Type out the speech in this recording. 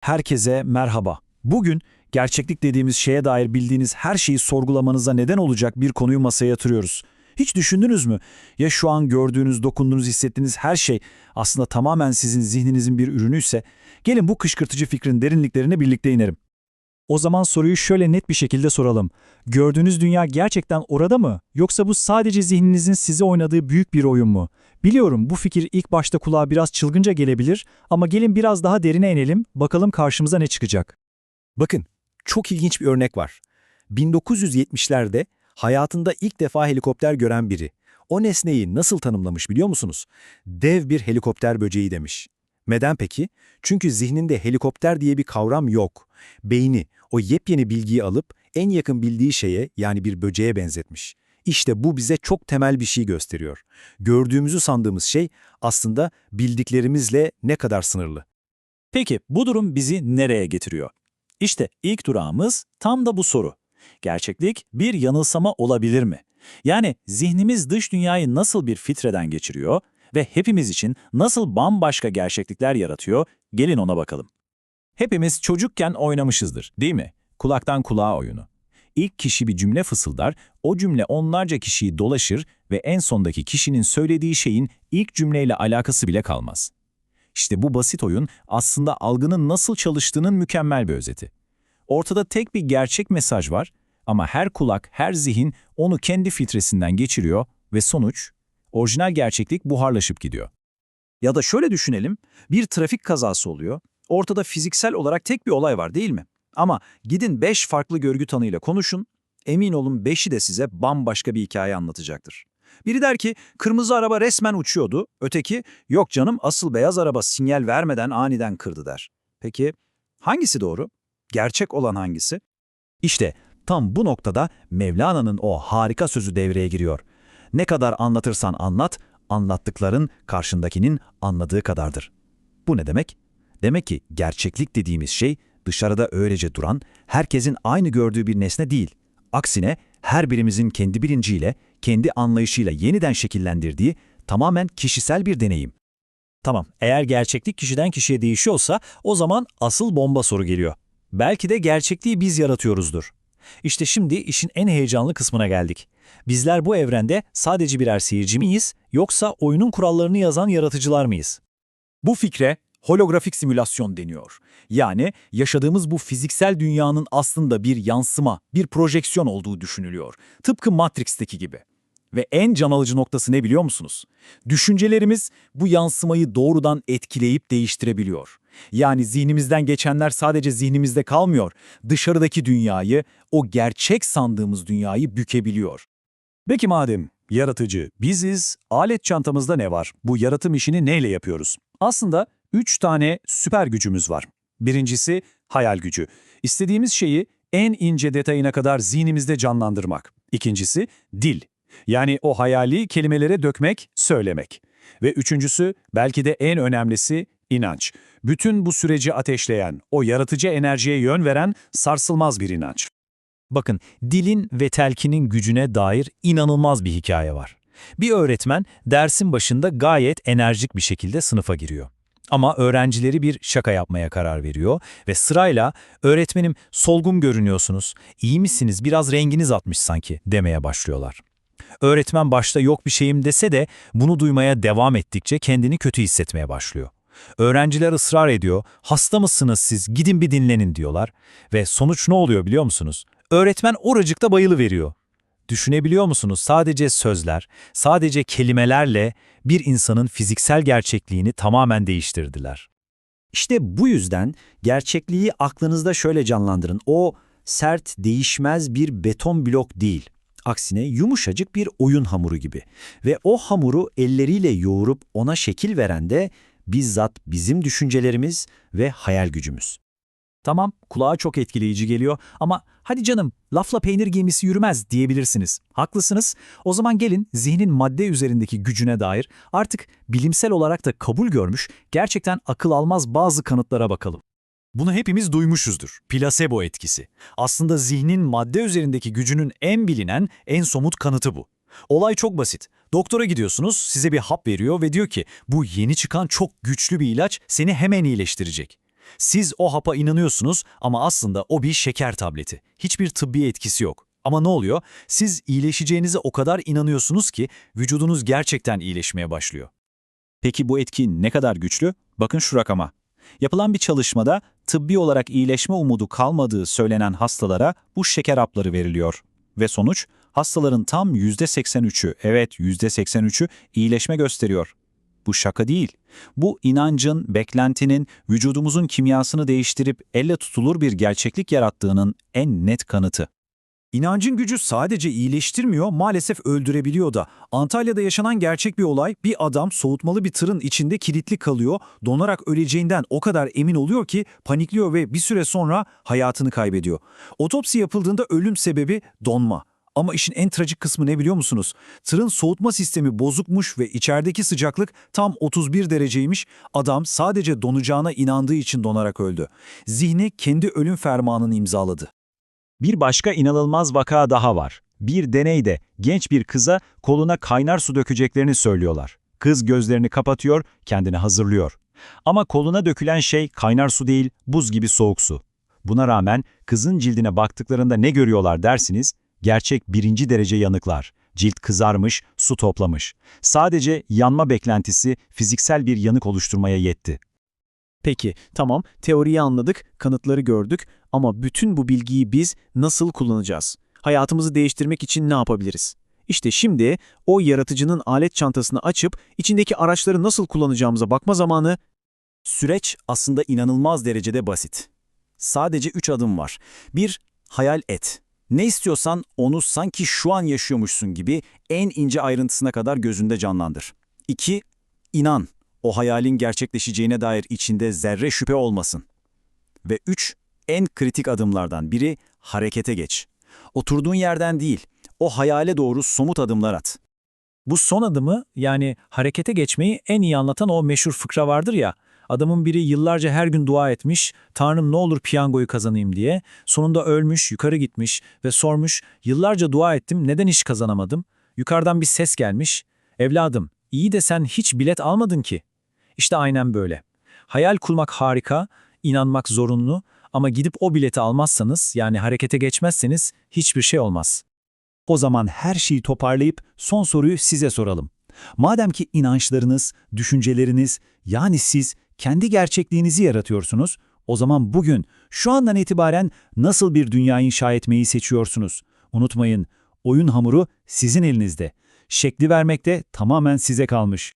Herkese merhaba. Bugün gerçeklik dediğimiz şeye dair bildiğiniz her şeyi sorgulamanıza neden olacak bir konuyu masaya yatırıyoruz. Hiç düşündünüz mü? Ya şu an gördüğünüz, dokunduğunuz, hissettiğiniz her şey aslında tamamen sizin zihninizin bir ürünüyse, gelin bu kışkırtıcı fikrin derinliklerine birlikte inerim. O zaman soruyu şöyle net bir şekilde soralım. Gördüğünüz dünya gerçekten orada mı? Yoksa bu sadece zihninizin size oynadığı büyük bir oyun mu? Biliyorum bu fikir ilk başta kulağa biraz çılgınca gelebilir ama gelin biraz daha derine inelim, bakalım karşımıza ne çıkacak. Bakın, çok ilginç bir örnek var. 1970'lerde hayatında ilk defa helikopter gören biri. O nesneyi nasıl tanımlamış biliyor musunuz? Dev bir helikopter böceği demiş. Neden peki? Çünkü zihninde helikopter diye bir kavram yok. Beyni o yepyeni bilgiyi alıp en yakın bildiği şeye yani bir böceğe benzetmiş. İşte bu bize çok temel bir şey gösteriyor. Gördüğümüzü sandığımız şey aslında bildiklerimizle ne kadar sınırlı. Peki bu durum bizi nereye getiriyor? İşte ilk durağımız tam da bu soru. Gerçeklik bir yanılsama olabilir mi? Yani zihnimiz dış dünyayı nasıl bir filtreden geçiriyor ve hepimiz için nasıl bambaşka gerçeklikler yaratıyor? Gelin ona bakalım. Hepimiz çocukken oynamışızdır, değil mi? Kulaktan kulağa oyunu. İlk kişi bir cümle fısıldar, o cümle onlarca kişiyi dolaşır ve en sondaki kişinin söylediği şeyin ilk cümleyle alakası bile kalmaz. İşte bu basit oyun aslında algının nasıl çalıştığının mükemmel bir özeti. Ortada tek bir gerçek mesaj var ama her kulak, her zihin onu kendi filtresinden geçiriyor ve sonuç, orijinal gerçeklik buharlaşıp gidiyor. Ya da şöyle düşünelim, bir trafik kazası oluyor, ortada fiziksel olarak tek bir olay var değil mi? Ama gidin 5 farklı görgü tanığıyla konuşun, emin olun 5'i de size bambaşka bir hikaye anlatacaktır. Biri der ki kırmızı araba resmen uçuyordu, öteki yok canım asıl beyaz araba sinyal vermeden aniden kırdı der. Peki hangisi doğru? Gerçek olan hangisi? İşte tam bu noktada Mevlana'nın o harika sözü devreye giriyor. Ne kadar anlatırsan anlat, anlattıkların karşındakinin anladığı kadardır. Bu ne demek? Demek ki gerçeklik dediğimiz şey dışarıda öylece duran, herkesin aynı gördüğü bir nesne değil. Aksine her birimizin kendi bilinciyle, kendi anlayışıyla yeniden şekillendirdiği tamamen kişisel bir deneyim. Tamam, eğer gerçeklik kişiden kişiye değişiyorsa o zaman asıl bomba soru geliyor. Belki de gerçekliği biz yaratıyoruzdur. İşte şimdi işin en heyecanlı kısmına geldik. Bizler bu evrende sadece birer seyirci miyiz yoksa oyunun kurallarını yazan yaratıcılar mıyız? Bu fikre holografik simülasyon deniyor. Yani yaşadığımız bu fiziksel dünyanın aslında bir yansıma, bir projeksiyon olduğu düşünülüyor. Tıpkı Matrix'teki gibi. Ve en can alıcı noktası ne biliyor musunuz? Düşüncelerimiz bu yansımayı doğrudan etkileyip değiştirebiliyor. Yani zihnimizden geçenler sadece zihnimizde kalmıyor, dışarıdaki dünyayı, o gerçek sandığımız dünyayı bükebiliyor. Peki madem yaratıcı biziz, alet çantamızda ne var? Bu yaratım işini neyle yapıyoruz? Aslında üç tane süper gücümüz var. Birincisi hayal gücü. İstediğimiz şeyi en ince detayına kadar zihnimizde canlandırmak. İkincisi dil. Yani o hayali kelimelere dökmek, söylemek. Ve üçüncüsü, belki de en önemlisi, inanç. Bütün bu süreci ateşleyen, o yaratıcı enerjiye yön veren sarsılmaz bir inanç. Bakın, dilin ve telkinin gücüne dair inanılmaz bir hikaye var. Bir öğretmen dersin başında gayet enerjik bir şekilde sınıfa giriyor. Ama öğrencileri bir şaka yapmaya karar veriyor ve sırayla öğretmenim solgun görünüyorsunuz, iyi misiniz biraz renginiz atmış sanki demeye başlıyorlar. Öğretmen başta yok bir şeyim dese de bunu duymaya devam ettikçe kendini kötü hissetmeye başlıyor. Öğrenciler ısrar ediyor, hasta mısınız siz gidin bir dinlenin diyorlar ve sonuç ne oluyor biliyor musunuz? Öğretmen oracıkta bayılı veriyor. Düşünebiliyor musunuz? Sadece sözler, sadece kelimelerle bir insanın fiziksel gerçekliğini tamamen değiştirdiler. İşte bu yüzden gerçekliği aklınızda şöyle canlandırın. O sert, değişmez bir beton blok değil. Aksine yumuşacık bir oyun hamuru gibi. Ve o hamuru elleriyle yoğurup ona şekil veren de bizzat bizim düşüncelerimiz ve hayal gücümüz. Tamam, kulağa çok etkileyici geliyor ama hadi canım lafla peynir gemisi yürümez diyebilirsiniz. Haklısınız. O zaman gelin zihnin madde üzerindeki gücüne dair artık bilimsel olarak da kabul görmüş, gerçekten akıl almaz bazı kanıtlara bakalım. Bunu hepimiz duymuşuzdur. Plasebo etkisi. Aslında zihnin madde üzerindeki gücünün en bilinen, en somut kanıtı bu. Olay çok basit. Doktora gidiyorsunuz, size bir hap veriyor ve diyor ki bu yeni çıkan çok güçlü bir ilaç seni hemen iyileştirecek. Siz o hapa inanıyorsunuz ama aslında o bir şeker tableti. Hiçbir tıbbi etkisi yok. Ama ne oluyor? Siz iyileşeceğinize o kadar inanıyorsunuz ki vücudunuz gerçekten iyileşmeye başlıyor. Peki bu etki ne kadar güçlü? Bakın şu rakama. Yapılan bir çalışmada tıbbi olarak iyileşme umudu kalmadığı söylenen hastalara bu şeker hapları veriliyor. Ve sonuç hastaların tam %83'ü, evet %83'ü iyileşme gösteriyor. Bu şaka değil. Bu inancın, beklentinin vücudumuzun kimyasını değiştirip elle tutulur bir gerçeklik yarattığının en net kanıtı. İnancın gücü sadece iyileştirmiyor, maalesef öldürebiliyor da. Antalya'da yaşanan gerçek bir olay, bir adam soğutmalı bir tırın içinde kilitli kalıyor, donarak öleceğinden o kadar emin oluyor ki panikliyor ve bir süre sonra hayatını kaybediyor. Otopsi yapıldığında ölüm sebebi donma. Ama işin en trajik kısmı ne biliyor musunuz? Tırın soğutma sistemi bozukmuş ve içerideki sıcaklık tam 31 dereceymiş. Adam sadece donacağına inandığı için donarak öldü. Zihni kendi ölüm fermanını imzaladı. Bir başka inanılmaz vaka daha var. Bir deneyde genç bir kıza koluna kaynar su dökeceklerini söylüyorlar. Kız gözlerini kapatıyor, kendini hazırlıyor. Ama koluna dökülen şey kaynar su değil, buz gibi soğuk su. Buna rağmen kızın cildine baktıklarında ne görüyorlar dersiniz? Gerçek birinci derece yanıklar. Cilt kızarmış, su toplamış. Sadece yanma beklentisi fiziksel bir yanık oluşturmaya yetti. Peki, tamam, teoriyi anladık, kanıtları gördük ama bütün bu bilgiyi biz nasıl kullanacağız? Hayatımızı değiştirmek için ne yapabiliriz? İşte şimdi o yaratıcının alet çantasını açıp içindeki araçları nasıl kullanacağımıza bakma zamanı. Süreç aslında inanılmaz derecede basit. Sadece üç adım var. Bir, hayal et. Ne istiyorsan onu sanki şu an yaşıyormuşsun gibi en ince ayrıntısına kadar gözünde canlandır. İki, inan. O hayalin gerçekleşeceğine dair içinde zerre şüphe olmasın. Ve üç, en kritik adımlardan biri harekete geç. Oturduğun yerden değil, o hayale doğru somut adımlar at. Bu son adımı yani harekete geçmeyi en iyi anlatan o meşhur fıkra vardır ya. Adamın biri yıllarca her gün dua etmiş, Tanrım ne olur piyangoyu kazanayım diye. Sonunda ölmüş, yukarı gitmiş ve sormuş, yıllarca dua ettim, neden iş kazanamadım? Yukarıdan bir ses gelmiş, evladım, iyi de sen hiç bilet almadın ki. İşte aynen böyle. Hayal kurmak harika, inanmak zorunlu ama gidip o bileti almazsanız, yani harekete geçmezseniz hiçbir şey olmaz. O zaman her şeyi toparlayıp son soruyu size soralım. Madem ki inançlarınız, düşünceleriniz, yani siz kendi gerçekliğinizi yaratıyorsunuz, o zaman bugün, şu andan itibaren nasıl bir dünya inşa etmeyi seçiyorsunuz? Unutmayın, oyun hamuru sizin elinizde. Şekli vermekte tamamen size kalmış.